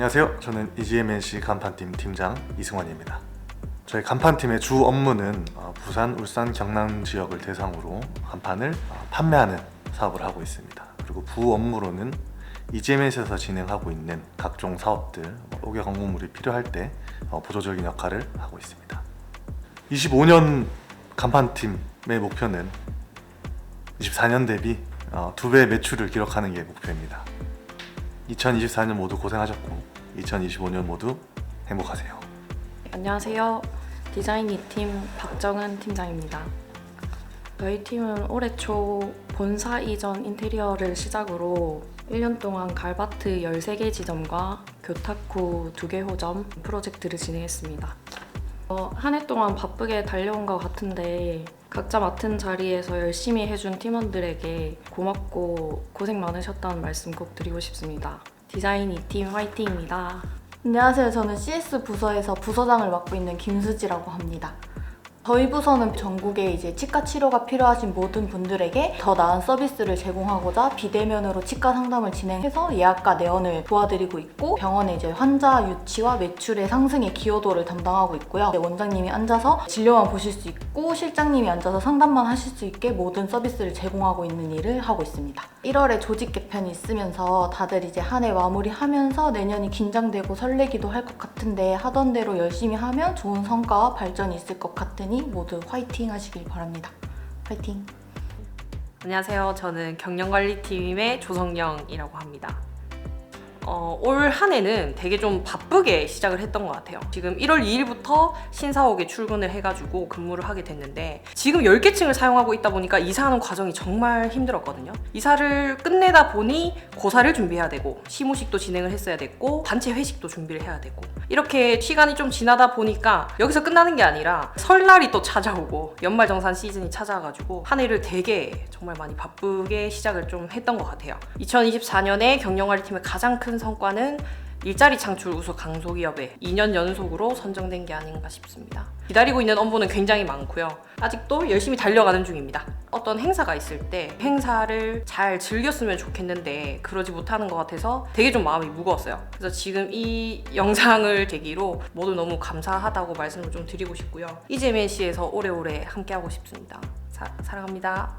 안녕하세요. 저는 EGMNC 간판팀 팀장 이승환입니다. 저희 간판팀의 주 업무는 어, 부산, 울산, 경남 지역을 대상으로 간판을 어, 판매하는 사업을 하고 있습니다. 그리고 부 업무로는 EGMNC에서 진행하고 있는 각종 사업들, 뭐 옥외 광고물이 필요할 때 어, 보조적인 역할을 하고 있습니다. 25년 간판팀의 목표는 24년 대비 어, 두배 매출을 기록하는 게 목표입니다. 2024년 모두 고생하셨고 2025년 모두 행복하세요. 안녕하세요. 디자인 2팀 박정은 팀장입니다. 저희 팀은 올해 초 본사 이전 인테리어를 시작으로 1년 동안 갈바트 13개 지점과 교타쿠 2개 호점 프로젝트를 진행했습니다. 어, 한해 동안 바쁘게 달려온 것 같은데 각자 맡은 자리에서 열심히 해준 팀원들에게 고맙고 고생 많으셨다는 말씀 꼭 드리고 싶습니다. 디자인 2팀 화이팅입니다. 안녕하세요. 저는 CS 부서에서 부서장을 맡고 있는 김수지라고 합니다. 저희 부서는 전국에 이제 치과 치료가 필요하신 모든 분들에게 더 나은 서비스를 제공하고자 비대면으로 치과 상담을 진행해서 예약과 내원을 도와드리고 있고 병원의 이제 환자 유치와 매출의 상승의 기여도를 담당하고 있고요. 이제 원장님이 앉아서 진료만 보실 수 있고 실장님이 앉아서 상담만 하실 수 있게 모든 서비스를 제공하고 있는 일을 하고 있습니다. 1월에 조직 개편이 있으면서 다들 이제 한 해 마무리하면서 내년이 긴장되고 설레기도 할 것 같은데 하던 대로 열심히 하면 좋은 성과와 발전이 있을 것 같으니 모두 화이팅 하시길 바랍니다. 화이팅! 안녕하세요. 저는 경영관리팀의 조성영이라고 합니다. 어, 올 한 해는 되게 좀 바쁘게 시작을 했던 것 같아요. 지금 1월 2일부터 신사옥에 출근을 해가지고 근무를 하게 됐는데 지금 10개 층을 사용하고 있다 보니까 이사하는 과정이 정말 힘들었거든요. 이사를 끝내다 보니 고사를 준비해야 되고 시무식도 진행을 했어야 됐고 단체 회식도 준비를 해야 되고 이렇게 시간이 좀 지나다 보니까 여기서 끝나는 게 아니라 설날이 또 찾아오고 연말정산 시즌이 찾아와가지고 한 해를 되게 정말 많이 바쁘게 시작을 좀 했던 것 같아요. 2024년에 경영관리팀의 가장 큰 성과는 일자리 창출 우수 강소기업에 2년 연속으로 선정된 게 아닌가 싶습니다. 기다리고 있는 업무는 굉장히 많고요. 아직도 열심히 달려가는 중입니다. 어떤 행사가 있을 때 행사를 잘 즐겼으면 좋겠는데 그러지 못하는 것 같아서 되게 좀 마음이 무거웠어요. 그래서 지금 이 영상을 계기로 모두 너무 감사하다고 말씀을 좀 드리고 싶고요. 이재민 씨에서 오래오래 함께하고 싶습니다. 사, 사랑합니다.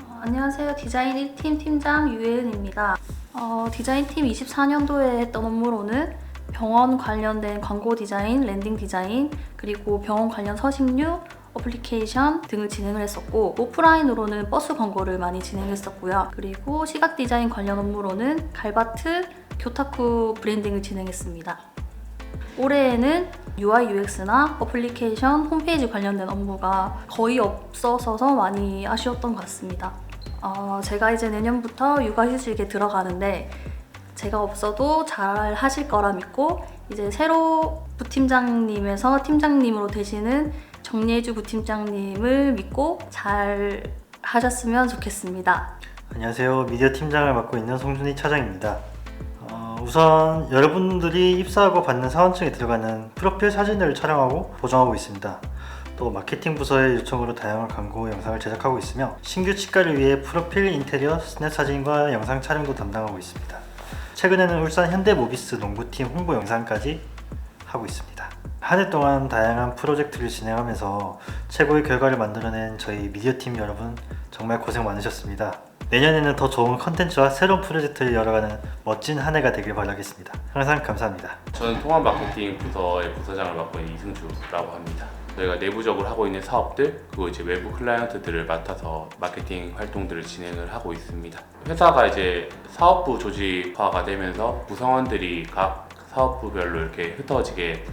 어, 안녕하세요. 디자인 1팀 팀장 유혜은입니다. 어, 디자인팀 24년도에 했던 업무로는 병원 관련된 광고 디자인, 랜딩 디자인, 그리고 병원 관련 서식류, 어플리케이션 등을 진행을 했었고 오프라인으로는 버스 광고를 많이 진행했었고요. 그리고 시각 디자인 관련 업무로는 갈바트, 교타쿠 브랜딩을 진행했습니다. 올해에는 UI UX나 어플리케이션, 홈페이지 관련된 업무가 거의 없어서 많이 아쉬웠던 것 같습니다. 어, 제가 이제 내년부터 육아휴직에 들어가는데 제가 없어도 잘 하실 거라 믿고 이제 새로 부팀장님에서 팀장님으로 되시는 정예주 부팀장님을 믿고 잘 하셨으면 좋겠습니다. 안녕하세요. 미디어 팀장을 맡고 있는 송준희 차장입니다. 어, 우선 여러분들이 입사하고 받는 사원증에 들어가는 프로필 사진을 촬영하고 보정하고 있습니다. 또 마케팅 부서의 요청으로 다양한 광고 영상을 제작하고 있으며 신규 치과를 위해 프로필 인테리어 스냅 사진과 영상 촬영도 담당하고 있습니다. 최근에는 울산 현대모비스 농구팀 홍보 영상까지 하고 있습니다. 한 해 동안 다양한 프로젝트를 진행하면서 최고의 결과를 만들어낸 저희 미디어 팀 여러분 정말 고생 많으셨습니다. 내년에는 더 좋은 컨텐츠와 새로운 프로젝트를 열어가는 멋진 한 해가 되길 바라겠습니다. 항상 감사합니다. 저는 통합 마케팅 부서의 부서장을 맡고 있는 이승주라고 합니다. 저희가 내부적으로 하고 있는 사업들 그리고 이제 외부 클라이언트들을 맡아서 마케팅 활동들을 진행을 하고 있습니다. 회사가 이제 사업부 조직화가 되면서 구성원들이 각 사업부별로 이렇게 흩어지게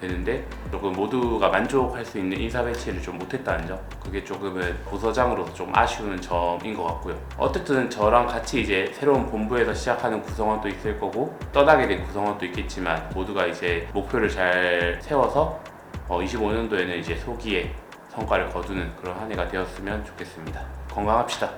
되는데 조금 모두가 만족할 수 있는 인사 배치를 좀 못했다는 점 그게 조금은 부서장으로서 좀 아쉬운 점인 것 같고요 어쨌든 저랑 같이 이제 새로운 본부에서 시작하는 구성원도 있을 거고 떠나게 된 구성원도 있겠지만 모두가 이제 목표를 잘 세워서 어, 25년도에는 이제 소기에 성과를 거두는 그런 한 해가 되었으면 좋겠습니다 건강합시다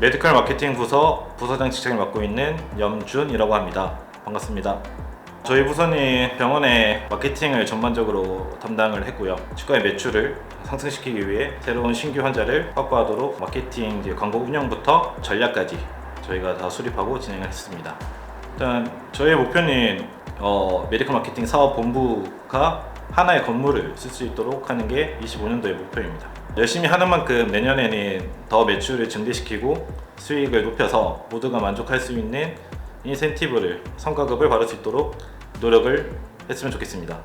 메디컬 마케팅 부서 부서장 직책을 맡고 있는 염준이라고 합니다. 반갑습니다. 저희 부서는 병원의 마케팅을 전반적으로 담당을 했고요. 치과의 매출을 상승시키기 위해 새로운 신규 환자를 확보하도록 마케팅 광고 운영부터 전략까지 저희가 다 수립하고 진행을 했습니다. 일단 저희의 목표는 어, 메디컬 마케팅 사업 본부가 하나의 건물을 쓸 수 있도록 하는 게 25년도의 목표입니다. 열심히 하는 만큼 내년에는 더 매출을 증대시키고 수익을 높여서 모두가 만족할 수 있는 인센티브를 성과급을 받을 수 있도록 노력을 했으면 좋겠습니다.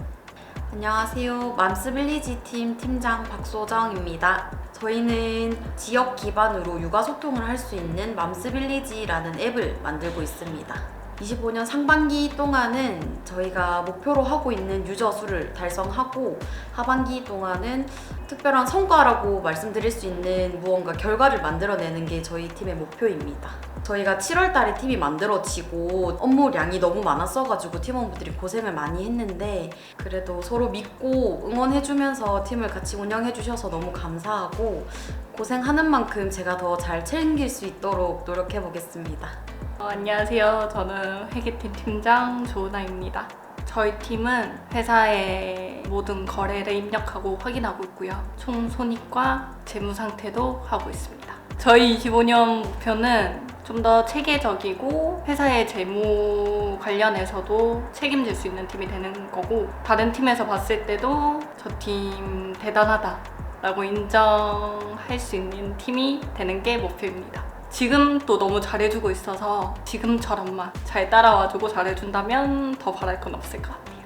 안녕하세요. 맘스빌리지 팀 팀장 박소정입니다. 저희는 지역 기반으로 육아 소통을 할 수 있는 맘스빌리지라는 앱을 만들고 있습니다. 25년 상반기 동안은 저희가 목표로 하고 있는 유저 수를 달성하고 하반기 동안은 특별한 성과라고 말씀드릴 수 있는 무언가 결과를 만들어내는 게 저희 팀의 목표입니다. 저희가 7월 달에 팀이 만들어지고 업무량이 너무 많았어가지고 팀원분들이 고생을 많이 했는데 그래도 서로 믿고 응원해주면서 팀을 같이 운영해주셔서 너무 감사하고 고생하는 만큼 제가 더 잘 챙길 수 있도록 노력해보겠습니다. 어, 안녕하세요. 저는 회계팀 팀장 조은아입니다. 저희 팀은 회사의 모든 거래를 입력하고 확인하고 있고요. 총 손익과 재무 상태도 하고 있습니다. 저희 25년 목표는 좀 더 체계적이고 회사의 재무 관련해서도 책임질 수 있는 팀이 되는 거고 다른 팀에서 봤을 때도 저 팀 대단하다 라고 인정할 수 있는 팀이 되는 게 목표입니다. 지금 또 너무 잘해주고 있어서 지금처럼만 잘 따라와주고 잘해준다면 더 바랄 건 없을 것 같아요.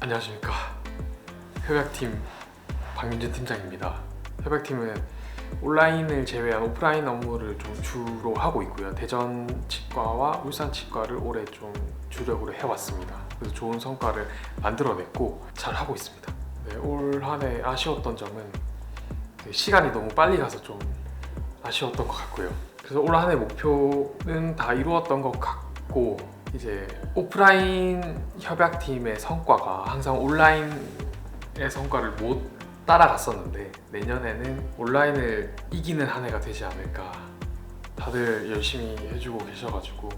안녕하십니까 협약팀 박윤진 팀장입니다. 협약팀은 온라인을 제외한 오프라인 업무를 좀 주로 하고 있고요. 대전 치과와 울산 치과를 올해 좀 주력으로 해왔습니다. 그래서 좋은 성과를 만들어냈고 잘 하고 있습니다. 네, 올 한 해 아쉬웠던 점은 그 시간이 너무 빨리 가서 좀 아쉬웠던 것 같고요. 그래서 올 한해 목표는 다 이루었던 것 같고 이제 오프라인 협약팀의 성과가 항상 온라인의 성과를 못 따라갔었는데 내년에는 온라인을 이기는 한 해가 되지 않을까 다들 열심히 해주고 계셔가지고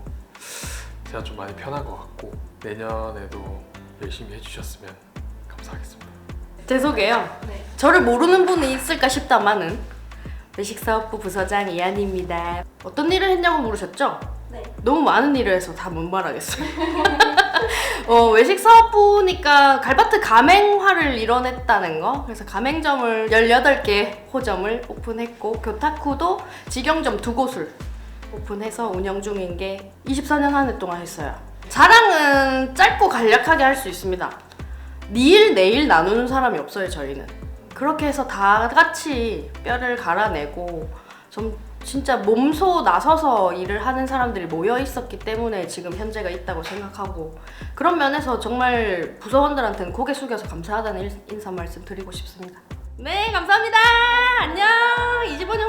제가 좀 많이 편한 것 같고 내년에도 열심히 해주셨으면 감사하겠습니다. 제 소개요. 네. 저를 모르는 분이 있을까 싶다마는 외식사업부 부서장 이한입니다. 어떤 일을 했냐고 물으셨죠? 네. 너무 많은 일을 해서 다 못 말하겠어요. 어, 외식 사업부니까 갈바트 가맹화를 이뤄냈다는 거. 그래서 가맹점을 18개 호점을 오픈했고 교타쿠도 직영점 두 곳을 오픈해서 운영 중인 게 24년 한 해 동안 했어요. 자랑은 짧고 간략하게 할 수 있습니다. 니일 내일 나누는 사람이 없어요 저희는. 그렇게 해서 다 같이 뼈를 갈아내고 좀 진짜 몸소 나서서 일을 하는 사람들이 모여 있었기 때문에 지금 현재가 있다고 생각하고 그런 면에서 정말 부서원들한테는 고개 숙여서 감사하다는 일- 인사 말씀 드리고 싶습니다. 네, 감사합니다. 안녕. 25년